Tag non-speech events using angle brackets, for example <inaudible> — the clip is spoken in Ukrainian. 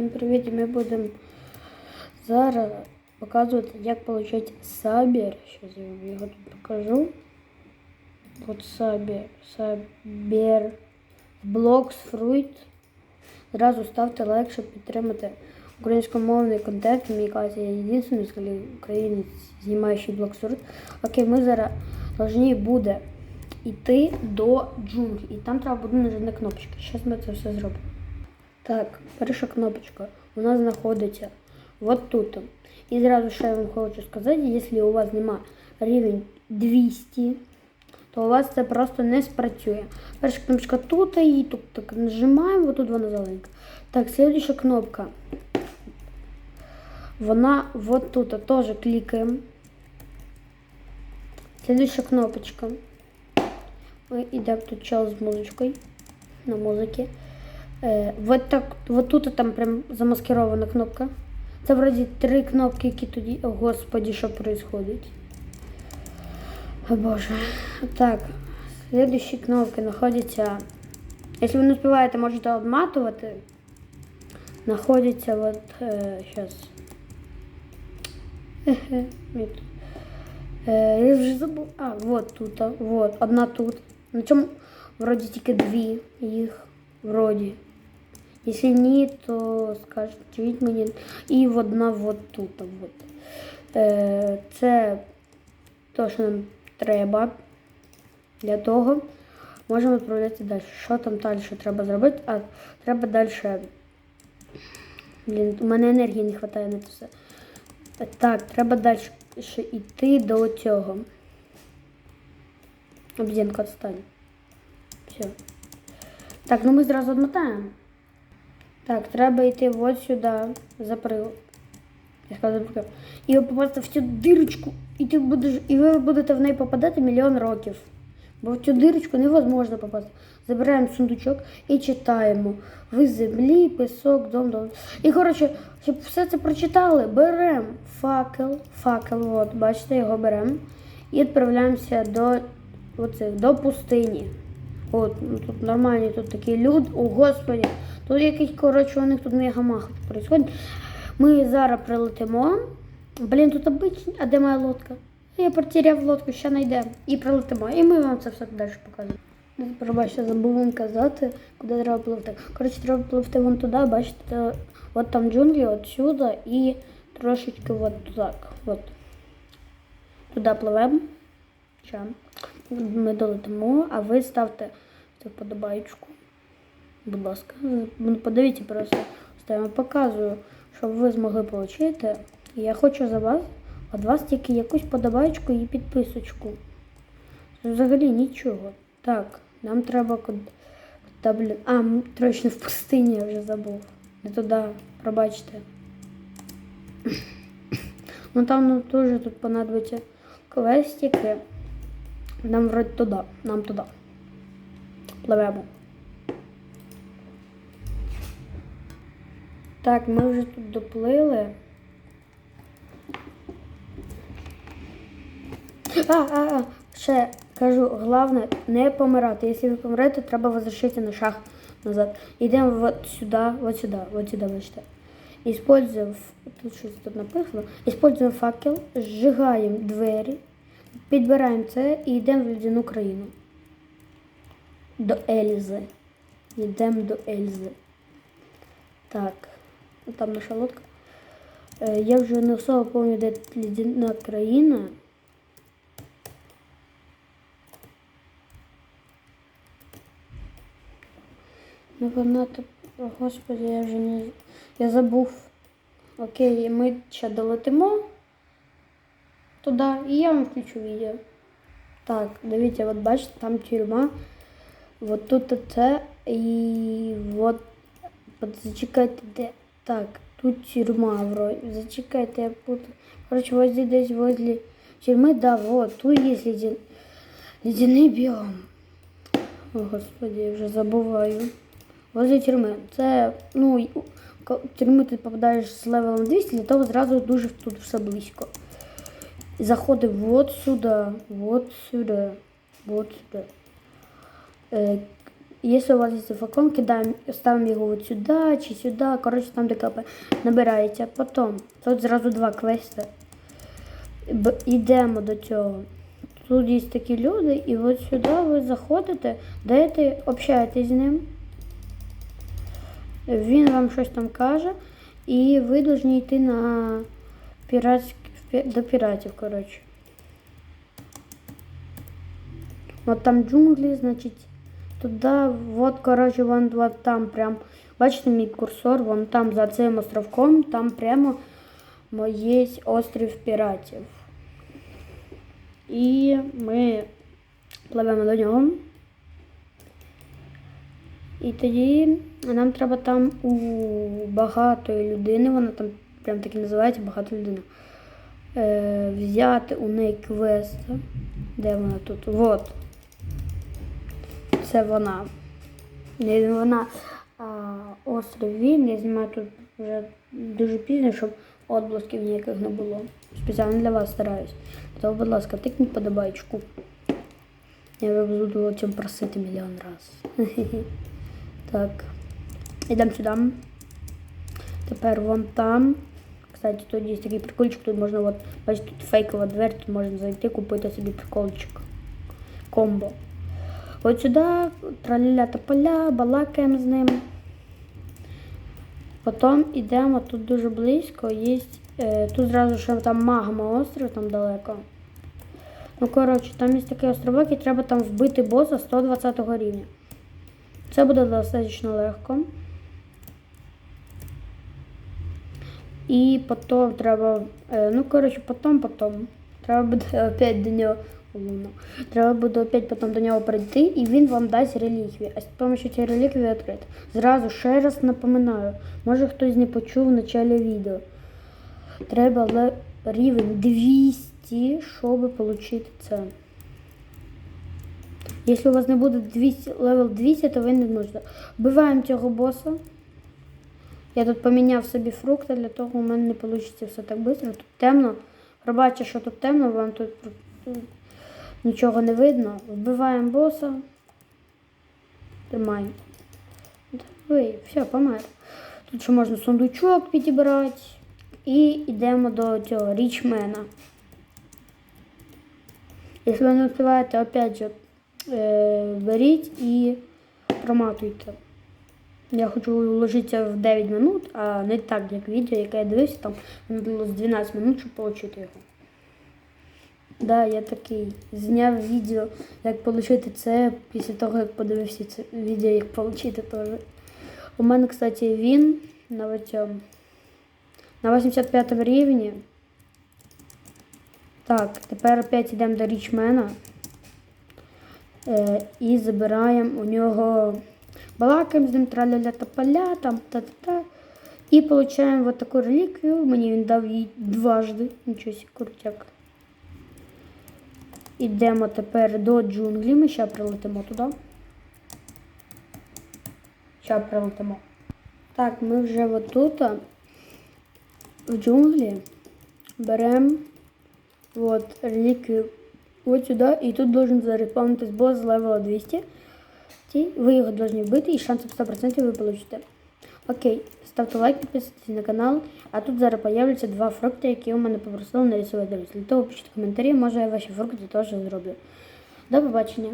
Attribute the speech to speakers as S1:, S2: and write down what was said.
S1: Всім привіт! Ми будемо зараз показувати, як отримати сабір. Зараз я його тут покажу. От сабір. Сабір. Блокс Fruit. Зразу ставте лайк, щоб підтримати українськомовний контент. Мені кажеться, я єдиний з українець, знімаючий Блокс Fruit. Окей, ми зараз повинні буде йти до джунглі. І там треба буде нажати на кнопочки. Зараз ми це все зробимо. Так, перша кнопочка у нас знаходиться от тут. І зразу ще я вам хочу сказати, якщо у вас нема рівень 200, то у вас це просто не спрацює. Перша кнопочка тут і тут так нажимаємо, тут вона зелененька. Так, следующая кнопка. Вона вот тут теж клікаємо. Следующая кнопочка. Ми йдемо тут чел з музичкою на музиці. Е, вот так, вот тут там прям замаскирована кнопка. Це вроді три кнопки, які тоді. О, господі, що происходить. О боже. Так, следующі кнопки знаходяться. Якщо ви не успіваєте, можете обматувати. Знаходяться вот е, сейчас. Е, я вже забув. А, вот тут, вот, одна тут. На чому вроді тільки дві їх. Вроді. Якщо ні, то скажіть мені. І одна вот тут. Вот. Е, це те, що нам треба для того. Можемо відправляти далі. Що там далі треба зробити? А треба далі. Блін, у мене енергії не вистачає на це все. Так, треба далі ще йти до цього. Обзінка відстань. Все. Так, ну ми зразу odмотаємо. Так, треба йти от сюди, за прилад. Я сказав, за. І попасти в цю дирочку, і ти будеш, і ви будете в неї попадати мільйон років. Бо в цю дирочку невозможно попасти. Забираємо сундучок і читаємо. Ви землі, пісок, дом, дом. І коротше, щоб все це прочитали, беремо факел, факел, от, бачите, його беремо. І відправляємося до, оцих, до пустині. От, ну, тут нормальні тут такі люд. О, господи. Тут якийсь, коротше, у них тут мега-маха происходить. Ми зараз прилетимо. Блін, тут обичний. А де моя лодка? Я потеряв лодку, ще знайдемо. І прилетимо. І ми вам це все далі покажемо. Пробачте, забув вам казати, куди треба пливти. Коротше, треба пливти вон туди, бачите, от там джунглі, от сюди і трошечки от так. От. Туди пливемо. Ще. Ми долетимо, а ви ставте цю подобаєчку. Будь ласка, Ну, подивіться просто, я показую, щоб ви змогли отримати. Я хочу за вас, від вас тільки якусь подобаєчку і підписочку. Це Взагалі нічого. Так, нам треба куди, блін. А, точно в пустині я вже забув. Не туди, пробачте. Ну там ну, теж тут понадобиться квестики. Нам вроді туди, нам туди. Пливемо. Так, ми вже тут доплили. А, а, а, ще кажу, головне не помирати. Якщо ви помрете, треба возвращатися на шаг назад. Йдемо вот сюди, вот сюди, вот сюди, бачите. Используем, тут щось тут написано, используємо факел, зжигаємо двері, підбираємо це і йдемо в ледяну країну. До Ельзи. Йдемо до Ельзи. Так, там наша лодка. Е, Я вже не особо пам'ятаю, де ледяна країна. Ну, вона господи, я вже не. Я забув. Окей, ми ще долетимо туди, і я вам включу відео. Так, дивіться, от бачите, там тюрма. Вот тут це і от, от зачекайте, де. Так, тут тюрма вроде. Зачекайте, я путаю. Короче, возле десь возле тюрми, да, вот, тут є ледян... ледяний біом. О, господи, я вже забуваю. Возле тюрми. Це, ну, в ти попадаєш з левелом 200, для того зразу дуже тут все близько. Заходимо вот сюди, вот сюди, вот сюди. Е, якщо у вас є флакон, кидаємо, ставимо його от сюди чи сюди. Коротше, там де капає. Набирається. Потім, тут зразу два квести. Б- Йдемо до цього. Тут є такі люди, і от сюди ви заходите, даєте, общаєтесь з ним. Він вам щось там каже, і ви повинні йти на піратськ... до піратів, коротше. От там джунглі, значить, туди, от, коротше, вон, от там прям, бачите мій курсор, вон там за цим островком, там прямо є острів піратів. І ми пливемо до нього. І тоді нам треба там у багатої людини, вона там прям так і називається багата людина. Е, взяти у неї квест. Де вона тут? Вот. Це вона. Не вона, а острів він. Я знімаю тут вже дуже пізно, щоб отблисків ніяких не було. Спеціально для вас стараюсь. То, будь ласка, тикніть подобайку. Я буду о цьому просити мільйон раз. <laughs> Так. Йдемо сюди. Тепер вон там. Кстати, тут є такий прикольчик, тут можна, от, бачите, тут фейкова двері, тут можна зайти, купити собі прикольчик. Комбо. От сюди траля та поля, балакаємо з ним. Потім йдемо тут дуже близько, є. Е, тут зразу ще там магма острів, там далеко. Ну, коротше, там є такий островок і треба там вбити боса 120 рівня. Це буде достатньо легко. І потім треба. е, Ну, коротше, потім, потім. Треба буде <laughs> опять до нього. Луна. Треба буде опять потім до нього прийти, і він вам дасть реліквії. А з допомогою цієї реліквії відкрити. Зразу ще раз напоминаю, може хтось не почув в началі відео. Треба рівень 200, щоб отримати це. Якщо у вас не буде 200, левел 200, то ви не зможете. Вбиваємо цього боса. Я тут поміняв собі фрукти, для того у мене не вийде все так швидко. Тут темно. Пробачте, що тут темно, вам тут нічого не видно. Вбиваємо боса. Тримаємо. Ви, все, помер. Тут ще можна сундучок підібрати. І йдемо до цього річмена. Якщо ви не успіваєте, опять же, е, беріть і проматуйте. Я хочу вложитися в 9 минут, а не так, як відео, яке я дивився, там було з 12 минут, щоб отримати його. Да, я такий зняв відео, як отримати це після того, як подивився це відео, як отримати теж. У мене, кстати, він на. На 85 рівні. Так, тепер опять йдемо до річмена. Е, і забираємо у нього балакаємо з ним траля та поля, там та-та-та. І отримуємо вот таку реліквію. Мені він дав її дважди. Нічого крутяк. Ідемо тепер до джунглі. Ми ще прилетимо туди. Ще прилетимо. Так, ми вже отут в джунглі беремо вот реліквію от сюди. І тут должен зареспавнитись босс левела 200. Ви його должны вбити і шансов 100% ви получите. Окей, ставте лайк, підписуйтесь на канал. А тут зараз появляться два фрукти, які у мене попросили нарисувати. Для того пишіть коментарі, може я ваші фрукти теж зроблю. До побачення.